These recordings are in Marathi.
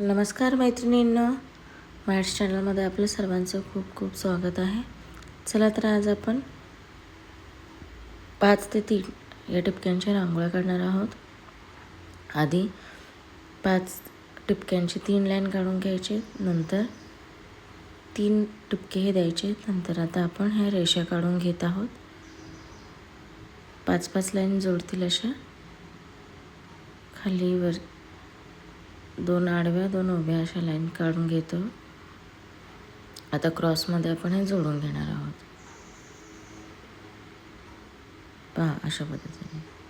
नमस्कार मैत्रिणींनो. मॅट्स चॅनलमध्ये आपलं सर्वांचं खूप खूप स्वागत आहे. चला तर आज आपण पाच ते तीन या टिपक्यांच्या रांगोळ्या काढणार आहोत. आधी पाच टिपक्यांची तीन लाईन काढून घ्यायचे नंतर तीन टिपके हे द्यायचे नंतर आता आपण ह्या रेषा काढून घेत आहोत. पाच पाच लाईन जोडतील अशा खाली वर दोन आडव्या दोन उभ्या अशा लाईन काढून घेतो. आता क्रॉसमध्ये आपण हे जोडून घेणार आहोत. पहा अशा पद्धतीने.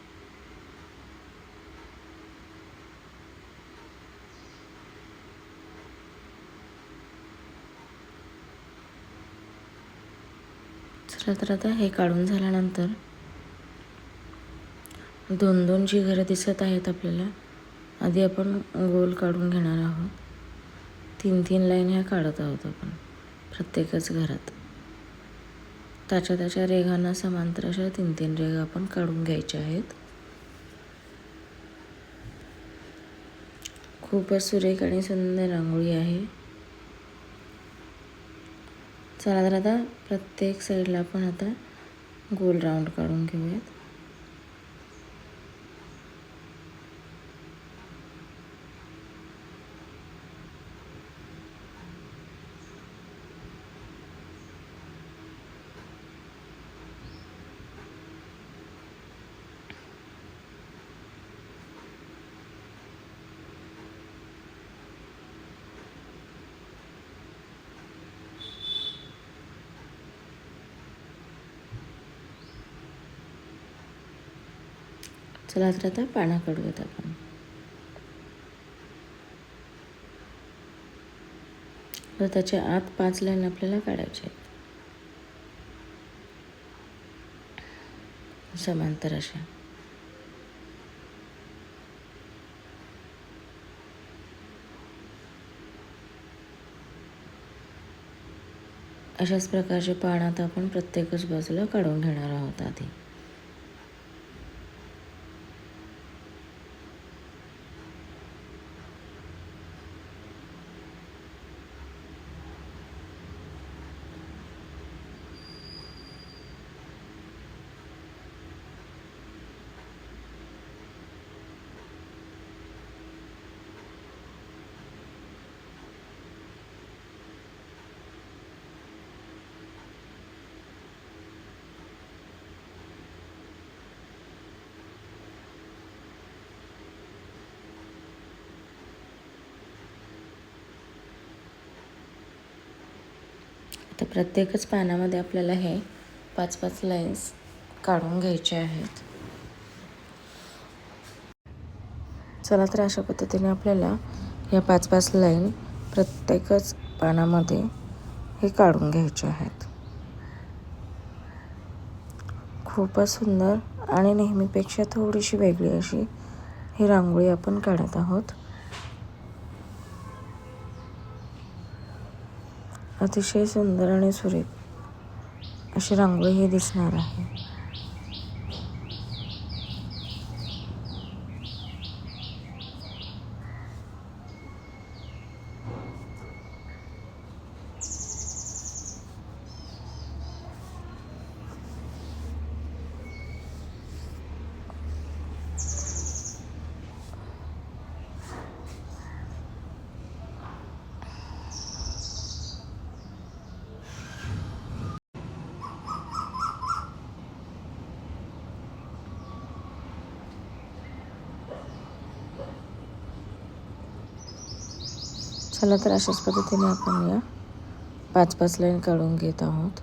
तर आता हे काढून झाल्यानंतर दोन दोन जी घरं दिसत आहेत आपल्याला. आधी आपण गोल काढून घेणार आहोत. तीन तीन लाईन ह्या काढत आहोत आपण प्रत्येकच घरात. त्याच्या त्याच्या रेघांना समांतर अशा तीन तीन रेघा आपण काढून घ्यायच्या आहेत. खूपच सुरेख आणि सुंदर रांगोळी आहे. चला तर आता प्रत्येक साईडला आपण आता गोल राऊंड काढून घेऊयात. चला तर आता पाना काढूयात आपण. तर त्याच्या आत पाच लाईन आपल्याला काढायचे आहेत. समांतर अशा. अशाच प्रकारचे पान आता आपण प्रत्येकच बाजूला काढून घेणार आहोत आधी. प्रत्येकच पानामध्ये आपल्याला हे पाच पाच लाईन्स काढून घ्यायचे आहेत. चला तर अशा पद्धतीने आपल्याला या पाच पाच लाईन प्रत्येकच पानामध्ये हे काढून घ्यायचे आहेत. खूपच सुंदर आणि नेहमीपेक्षा थोडीशी वेगळी अशी ही रांगोळी आपण काढत आहोत. अतिशय सुंदर आणि सुरेख अशी रांगोळी ही दिसणार आहे. चला तर अशाच पद्धतीने आपण या पाच पाच लाईन काढून घेत आहोत.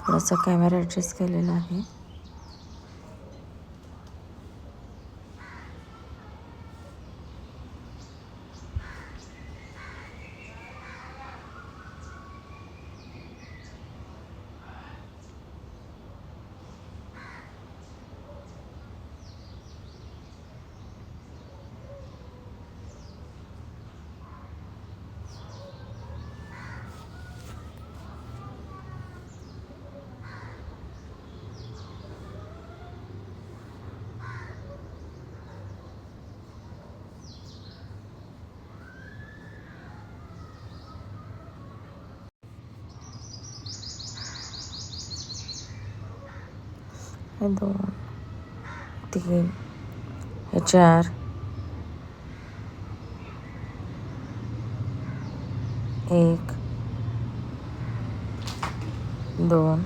थोडासा कॅमेरा ॲडजस्ट केलेला आहे. हे दोन तीन हे चार एक दोन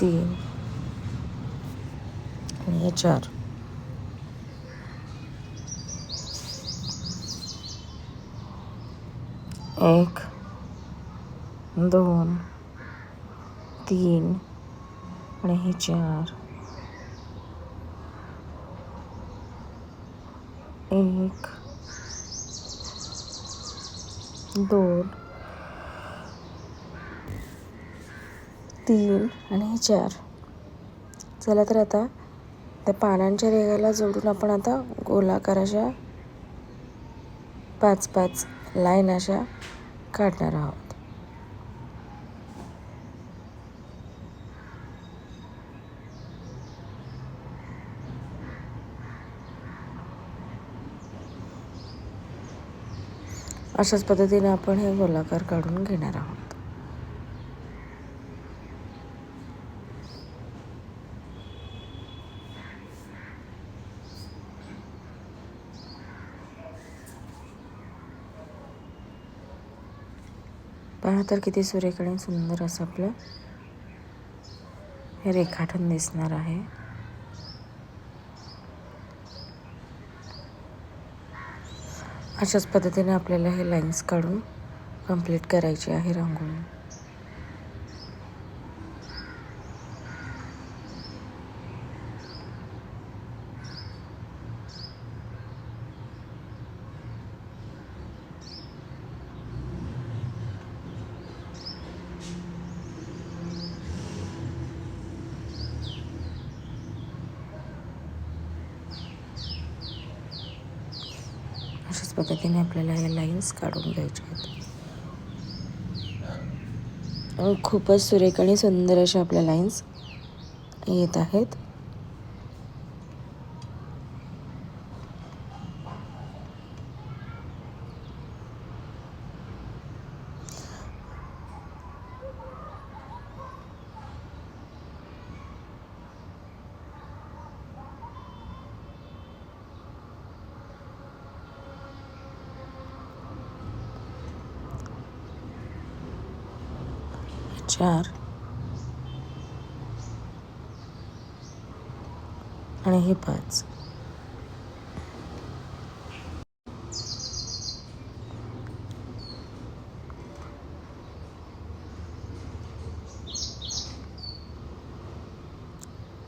तीन आणि हे चार एक दोन तीन आणि हे चार. एक दोन तीन आणि हे चार. चला तर आता त्या पानांच्या रेगाला जोडून आपण आता गोलाकार अशा पाच पाच लाईन अशा काढणार आहोत. अशाच पद्धतीने आपण हे गोलाकार काढून घेणार आहोत. पहा तर किती सूर्यकडे आणि सुंदर असं आपलं हे रेखाटन दिसणार आहे. अशाच पद्धतीने आपल्याला हे लाईन्स काढून कंप्लीट करायची आहे रांगोळी अशाच पद्धतीने आपल्याला या लाईन्स काढून घ्यायच्या आहेत. खूपच सुरेख आणि सुंदर अशा आपल्या लाईन्स येत आहेत. चार आणि हे पाच.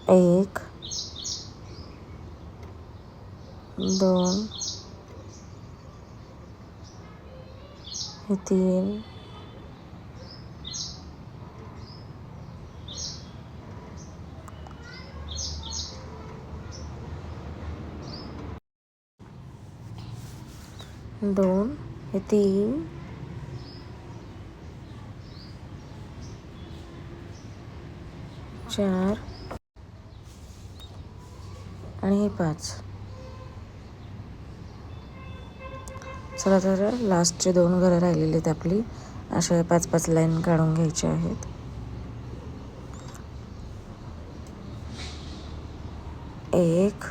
एक. दोन. हे तीन. दोन हे तीन. चार. आणि हे पाच. चला तर लास्टचे दोन घरं राहिलेली आहेत आपली. अशा पाच पाच लाईन काढून घ्यायच्या आहेत. एक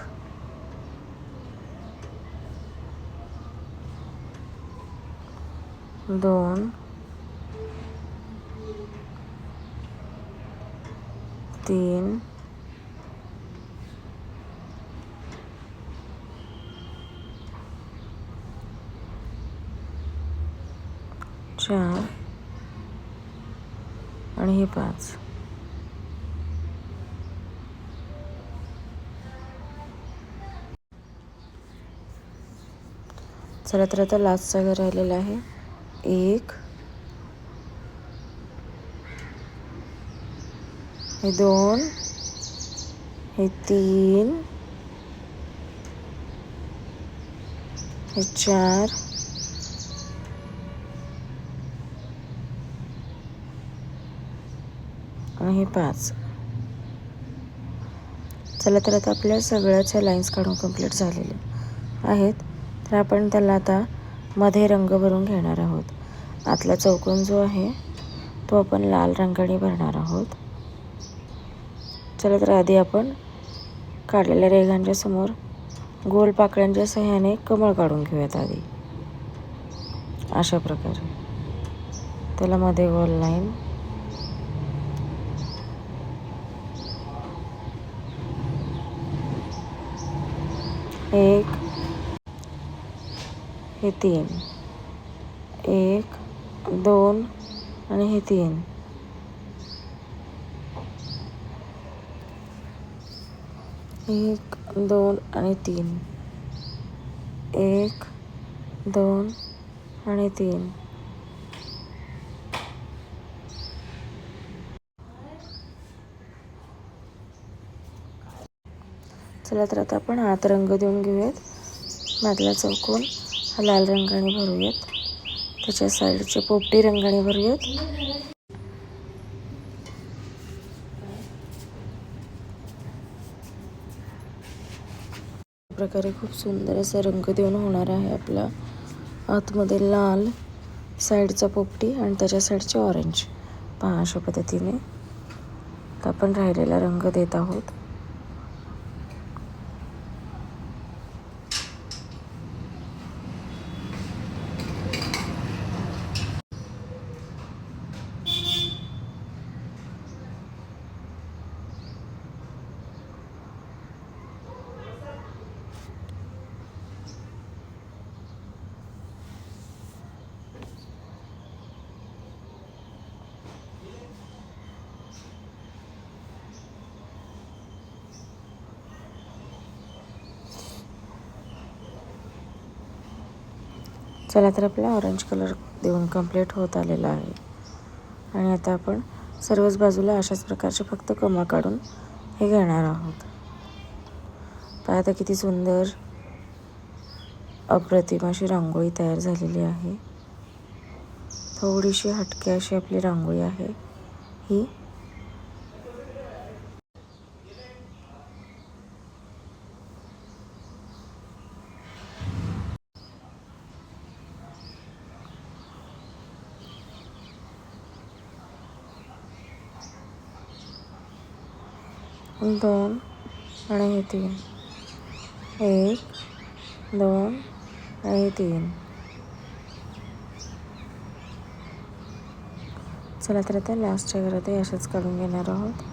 दोन. तीन. चार. आणि हे पाच. चला तर आता लास्टचा घर राहिलेला आहे. एक. हे दोन. हे तीन. हे चार. आणि हे पाच. चला तर आता आपल्या सगळ्याच्या लाईन्स काढून कंप्लीट झालेले आहेत. तर आपण त्याला आता मध्ये रंग भरून घेणार आहोत. आतला चौकोन जो आहे तो आपण लाल रंगाने भरणार आहोत. चला तर आधी आपण काढलेल्या रेघांच्या समोर गोल पाकळ्यांच्या सहाय्याने कमळ काढून घेऊयात आधी. अशा प्रकारे. त्याला मध्ये गोल लाईन. एक हे तीन. एक दोन आणि हे तीन. एक दोन आणि तीन. एक दोन आणि तीन. चला तर आता आपण आत रंग देऊन घेऊयात. मधला चौकोन. लाल रंगाने भरूयात. त्याच्या साईडचे पोपटी रंगाने भरूयात. प्रकारे खूप सुंदर असा रंग देऊन होणार आहे आपला. आतमध्ये लाल साईडचा पोपटी आणि त्याच्या साईडचे ऑरेंज. पहा अशा पद्धतीने. आपण राहिलेला रंग देत आहोत. चला तर आपला ऑरेंज कलर देऊन कंप्लीट होत आलेला आहे. आणि आता आपण सर्वच बाजूला अशाच प्रकारचे फक्त कमळ काढून हे घेणार आहोत. पहा आता किती सुंदर अप्रतिम अशी रांगोळी तयार झालेली आहे. थोडीशी हटके अशी आपली रांगोळी आहे. ही दोन आणि हे तीन. एक दोन आणि तीन. चला तर आता लास्टच्या घरात हे अशाच काढून घेणार आहोत.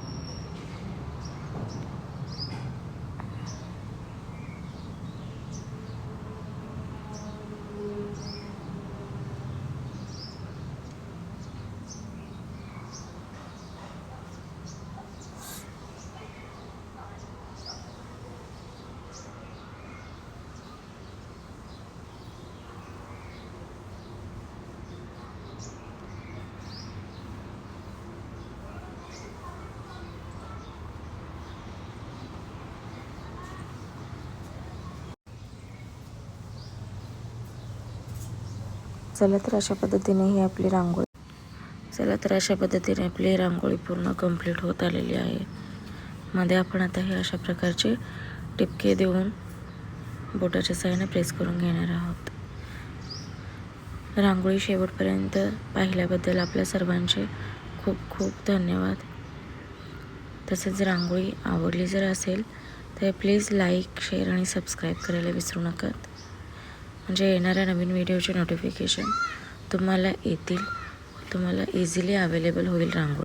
चला तर अशा पद्धतीने ही आपली रांगोळी चला तर अशा पद्धतीने आपली रांगोळी पूर्ण कंप्लीट होत आलेली आहे. मध्ये आपण आता हे अशा प्रकारचे टिपके देऊन बोटाच्या साहाय्याने प्रेस करून घेणार आहोत. रांगोळी शेवटपर्यंत पाहिल्याबद्दल आपल्या सर्वांचे खूप खूप धन्यवाद. तसेच रांगोळी आवडली जर असेल तर प्लीज लाईक शेअर आणि सबस्क्राईब करायला विसरू नका. म्हणजे येणाऱ्या नवीन व्हिडिओचे नोटिफिकेशन तुम्हाला येतील तुम्हाला इझिली अवेलेबल होईल रांगोळी.